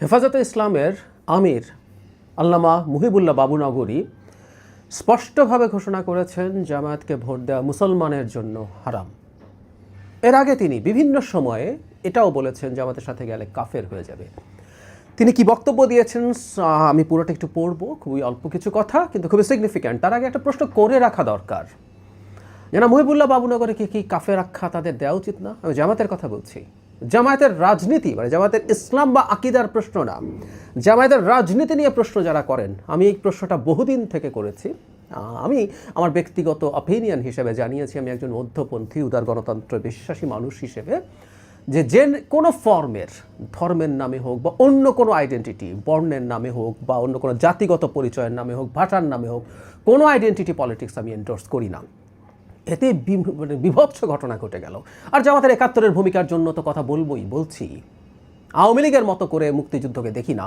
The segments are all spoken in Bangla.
হেফাজতে ইসলামের আমির আল্লামা মুহিবুল্লাহ বাবুনগরী স্পষ্টভাবে ঘোষণা করেছেন, জামায়াতকে ভোট দেওয়া মুসলমানের জন্য হারাম। এর আগে তিনি বিভিন্ন সময়ে এটাও বলেছেন জামাতের সাথে গেলে কাফের হয়ে যাবে। তিনি কি বক্তব্য দিয়েছেন আমি পুরোটা একটু পড়ব, খুবই অল্প কিছু কথা, কিন্তু খুবই সিগনিফিক্যান্ট তার আগে একটা প্রশ্ন করে রাখা দরকার। যেন মহিবুল্লাহ বাবুনগরে কি কি কাফের আখ্যা তাদের দেওয়া উচিত না? আমি জামাতের কথা বলছি। জামায়াতের রাজনীতি মানে জামায়াতের ইসলাম বা আকিদার প্রশ্ন না। জামায়াতের রাজনীতি নিয়ে প্রশ্ন যারা করেন, আমি এই প্রশ্নটা বহুদিন থেকে করেছি। আমি আমার ব্যক্তিগত অপিনিয়ন হিসেবে জানিয়েছি, আমি একজন মধ্যপন্থী, উদার গণতন্ত্র বিশ্বাসী মানুষ হিসেবে, যে যে কোনো ফর্মের ধর্মের নামে হোক বা অন্য কোনো আইডেন্টিটি বর্ণের নামে হোক বা অন্য কোনো জাতিগত পরিচয়ের নামে হোক, ভাষার নামে হোক, কোনো আইডেন্টিটি পলিটিক্স আমি এন্ডোর্স করি না। এতে মানে বিভৎস ঘটনা ঘটে গেল। আর জামাতের একাত্তরের ভূমিকার জন্য তো কথা বলবোই, বলছি। আওয়ামী লীগের মতো করে মুক্তিযুদ্ধকে দেখি না,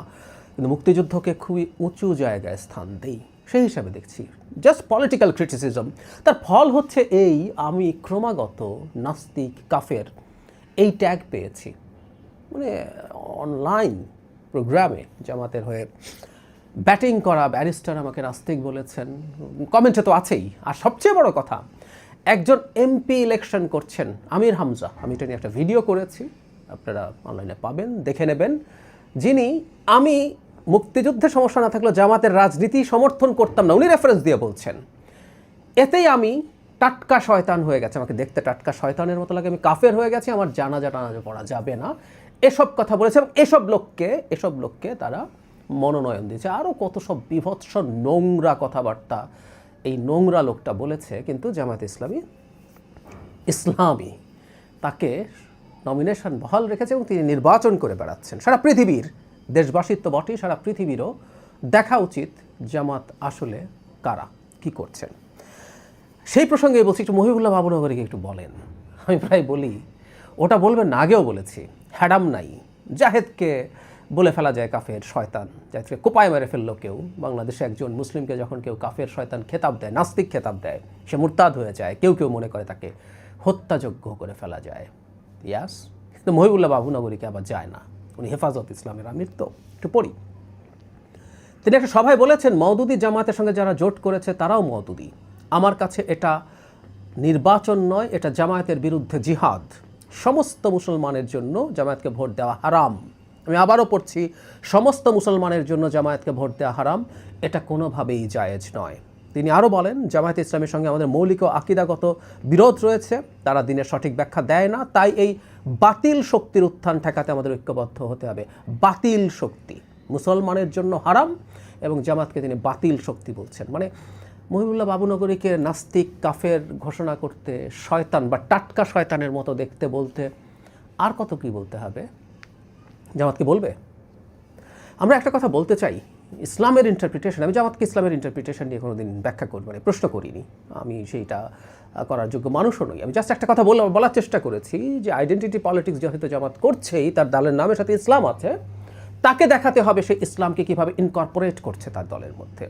কিন্তু মুক্তিযুদ্ধকে খুবই উঁচু জায়গায় স্থান দেই। সেই হিসাবে দেখছি। জাস্ট পলিটিক্যাল ক্রিটিসিজম তার ফল হচ্ছে এই, আমি ক্রমাগত নাস্তিক কাফের এই ট্যাগ পেয়েছি। মানে অনলাইন প্রোগ্রামে জামাতের হয়ে ব্যাটিং করা ব্যারিস্টার আমাকে নাস্তিক বলেছেন। কমেন্টে তো আছেই। আর সবচেয়ে বড় কথা একজন এমপি ইলেকশন করছেন, আমির হামজা। আমি এটা নিয়ে একটা ভিডিও করেছি, আপনারা অনলাইনে পাবেন, দেখে নেবেন। যিনি, আমি মুক্তিযুদ্ধে সমস্যা না থাকলেও জামাতের রাজনীতি সমর্থন করতাম না, উনি রেফারেন্স দিয়ে বলছেন। এতেই আমি টাটকা শয়তান হয়ে গেছে, আমাকে দেখতে টাটকা শয়তানের মতো লাগে, আমি কাফের হয়ে গেছি, আমার জানাজা টানাজা পড়া যাবে না। এসব কথা বলেছে এবং এসব লোককে এসব লোককে তারা মনোনয়ন দিয়েছে। আরও কত সব বিভৎস নোংরা কথাবার্তা এই নোংরা লোকটা বলেছে, কিন্তু জামাত ইসলামী ইসলামী তাকে নমিনেশন বহাল রেখেছে এবং তিনি নির্বাচন করে বেড়াচ্ছেন। সারা পৃথিবীর দেশবাসীর তো বটেই, সারা পৃথিবীরও দেখা উচিত জামাত আসলে কারা, কি করছেন। সেই প্রসঙ্গে বলছি, একটু মহিবুল্লাহ বাবুনগরীকে একটু বলেন। আমি প্রায় বলি, ওটা বলবেন আগেও বলেছি হ্যাডাম নাই, জাহেদকে বলে ফেলা যায় কাফের শয়তান। জাহেদকে কোপায় মেরে ফেলল কেউ। বাংলাদেশে একজন মুসলিমকে যখন কেউ কাফের শয়তান খেতাব দেয়, নাস্তিক খেতাব দেয়, সে মুরতাদ হয়ে যায়। কেউ কেউ মনে করে তাকে হত্যাযোগ্য করে ফেলা যায়। ইয়াস, কিন্তু মহিবুল্লাহ বাবুনগরীকে আবার যায় না। উনি হেফাজত ইসলামের আমির তো, একটু পড়ি। তিনি একটা সভায় বলেছেন, মওদুদি জামাতের সঙ্গে যারা জোট করেছে, তারাও মওদুদি। আমার কাছে এটা নির্বাচন নয়, এটা জামায়াতের বিরুদ্ধে জিহাদ। সমস্ত মুসলমানের জন্য জামায়াতকে ভোট দেওয়া হারাম। আমি আবারও পড়ছি, সমস্ত মুসলমানের জন্য জামায়াতকে ভোট দেওয়া হারাম, এটা কোনোভাবেই জায়েজ নয়। তিনি আরও বলেন, জামায়াত ইসলামের সঙ্গে আমাদের মৌলিক ও আকিদাগত বিরোধ রয়েছে, তারা দিনের সঠিক ব্যাখ্যা দেয় না, তাই এই বাতিল শক্তির উত্থান ঠেকাতে আমাদের ঐক্যবদ্ধ হতে হবে। বাতিল শক্তি, মুসলমানের জন্য হারাম এবং জামাতকে তিনি বাতিল শক্তি বলছেন। মানে মহিবুল্লাহ বাবুনগরীকে নাস্তিক, কাফের ঘোষণা করতে শয়তান বা টাটকা শয়তানের মতো দেখতে বলতে আর কত কি বলতে হবে? জামাতকে বলবে। আমরা একটা কথা বলতে চাই, ইসলামের ইন্টারপ্রিটেশন আমি জামাতকে ইসলামের ইন্টারপ্রিটেশন নিয়ে কোনোদিন ব্যাখ্যা করি মানে প্রশ্ন করিনি। আমি সেইটা করার যোগ্য মানুষও নই। আমি জাস্ট একটা কথা বল, বলার চেষ্টা করেছি যে আইডেন্টিটি পলিটিক্স যেহেতু জামাত করছেই, তার দলের নামের সাথে ইসলাম আছে, তাকে দেখাতে হবে সে ইসলামকে কীভাবে ইনকর্পোরেট করছে তার দলের মধ্যে।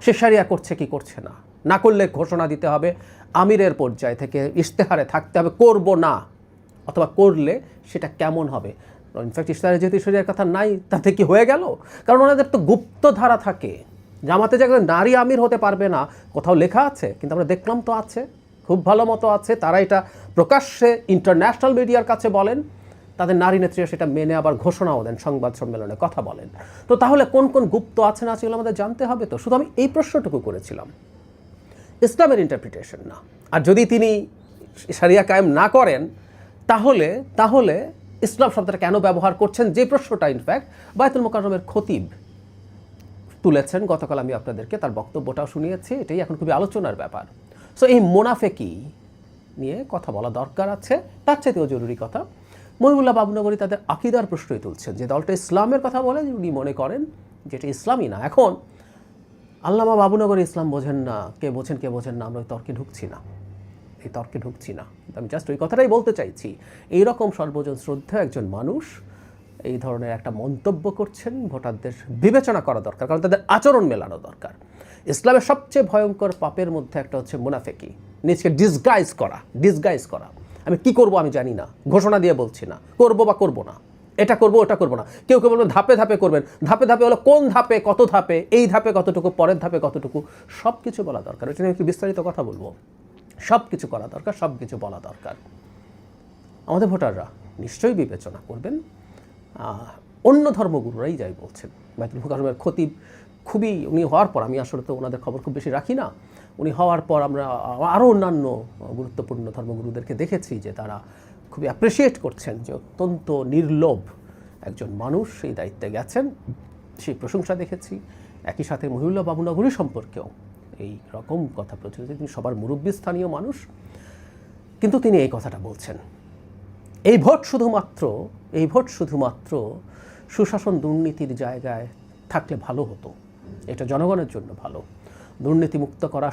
সে সারিয়া করছে কি করছে না? না করলে ঘোষণা দিতে হবে, আমিরের পর্যায় থেকে ইশতেহারে থাকতে হবে, করব না, অথবা করলে সেটা কেমন হবে? ইনফ্যাক্ট ইশতেহারে যেহেতু শরিয়ার কথা নাই, তাতে কি হয়ে গেল? কারণ ওনাদের তো গুপ্ত ধারা থাকে। জামাতে যে নারী আমির হতে পারবে না, কোথাও লেখা আছে, কিন্তু আমরা দেখলাম তো আছে। খুব ভালো মতো আছে। তারা এটা প্রকাশ্যে ইন্টারন্যাশনাল মিডিয়ার কাছে বলেন। তাদের নারী নেত্রীরা সেটা মেনে আবার ঘোষণাও দেন, সংবাদ সম্মেলনে কথা বলেন। তো তাহলে কোন কোন গুপ্ত আছে না সেগুলো আমাদের জানতে হবে তো। শুধু আমি এই প্রশ্নটুকু করেছিলাম। ইসলামের ইন্টারপ্রিটেশন না। আর যদি তিনি সারিয়া কায়েম না করেন, তাহলে তাহলে ইসলাম শব্দটা কেন ব্যবহার করছেন? যে প্রশ্নটা ইনফ্যাক্ট বায়তুল মোকাররমের খতিব তুলেছেন। গতকাল আমি আপনাদেরকে তার বক্তব্যটাও শুনিয়েছি। এটাই এখন খুবই আলোচনার ব্যাপার। সো এই মোনাফেকি নিয়ে কথা বলা দরকার আছে। তার চাইতেও জরুরি কথা, মহিবুল্লাহ বাবুনগরী তাদের আকিদার প্রশ্নই তুলছেন। যে দলটা ইসলামের কথা বলে, উনি মনে করেন যেটা ইসলামই না। এখন, আল্লামা বাবুনগরী ইসলাম বোঝেন না। কে বোঝেন কে বোঝেন না, আমরা তর্কে ঢুকছি না। এই তর্কে ঢুকছি না। আমি জাস্ট ওই কথাটাই বলতে চাইছি। এই রকম সর্বজন শ্রদ্ধা একজন মানুষ এই ধরনের একটা মন্তব্য করছেন, ভোটারদের বিবেচনা করা দরকার, কারণ তাদের আচরণ মেলানো দরকার। ইসলামের সবচেয়ে ভয়ঙ্কর পাপের মধ্যে একটা হচ্ছে মুনাফেকি। নিজকে ডিসগাইজ করা ডিসগাইজ করা। আমি কি করব আমি জানি না, ঘোষণা দিয়ে বলছি না, করব বা করব না। এটা করব, ওটা করব না। কেউ কেউ বলবেন ধাপে ধাপে করবেন। ধাপে ধাপে হলো কোন ধাপে, কত ধাপে, এই ধাপে কতটুকু, পরের ধাপে কতটুকু সব কিছু বলা দরকার। এটা নিয়ে একটু বিস্তারিত কথা বলব। সব কিছু করা দরকার সব কিছু বলা দরকার। আমাদের ভোটাররা নিশ্চয়ই বিবেচনা করবেন। অন্য ধর্মগুরুরাই যাই বলছেন। বাইতুল মুকাররমের খতিব খুবই, উনি হওয়ার পর, আমি আসলে তো ওনাদের খবর খুব বেশি রাখি না, উনি হওয়ার পর আমরা আরও অন্যান্য গুরুত্বপূর্ণ ধর্মগুরুদেরকে দেখেছি যে তারা খুবই অ্যাপ্রিসিয়েট করছেন যে অত্যন্ত নির্লোভ একজন মানুষ সেই দায়িত্বে গেছেন। সেই প্রশংসা দেখেছি। একই সাথে মহিউল্লাহ বাবুনগরী সম্পর্কেও এই রকম কথা প্রচলিত। তিনি সবার মুরব্বী, স্থানীয় মানুষ। কিন্তু তিনি এই কথাটা বলছেন। এই ভোট শুধুমাত্র, এই ভোট শুধুমাত্র সুশাসন দুর্নীতির জায়গায় থাকলে ভালো হতো। এটা জনগণের জন্য ভালো। দুর্নীতিমুক্ত করা